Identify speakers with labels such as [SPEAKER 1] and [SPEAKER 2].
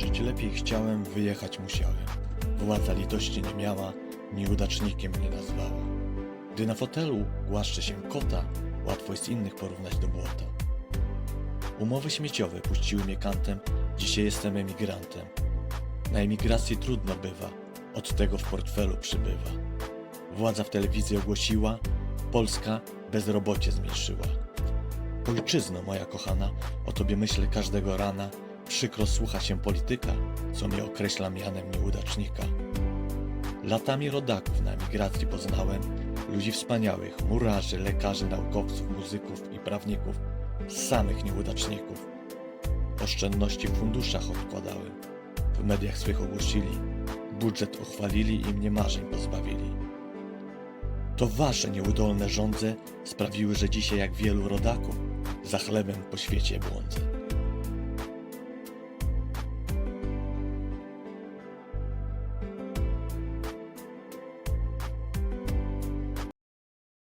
[SPEAKER 1] Choć lepiej chciałem, wyjechać musiałem. Władza litości nie miała, nieudacznikiem mnie nazwała. Gdy na fotelu głaszcze się kota, łatwo jest innych porównać do błota. Umowy śmieciowe puściły mnie kantem, dzisiaj jestem emigrantem. Na emigracji trudno bywa, od tego w portfelu przybywa. Władza w telewizji ogłosiła, Polska bezrobocie zmniejszyła. Ojczyzno moja kochana, o tobie myślę każdego rana, przykro słucha się polityka, co mnie określa mianem nieudacznika. Latami rodaków na emigracji poznałem, ludzi wspaniałych, murarzy, lekarzy, naukowców, muzyków i prawników, samych nieudaczników. Oszczędności w funduszach odkładałem, w mediach swych ogłosili, budżet uchwalili i mnie marzeń pozbawili. To wasze nieudolne rządze sprawiły, że dzisiaj jak wielu rodaków za chlebem po świecie błądzę.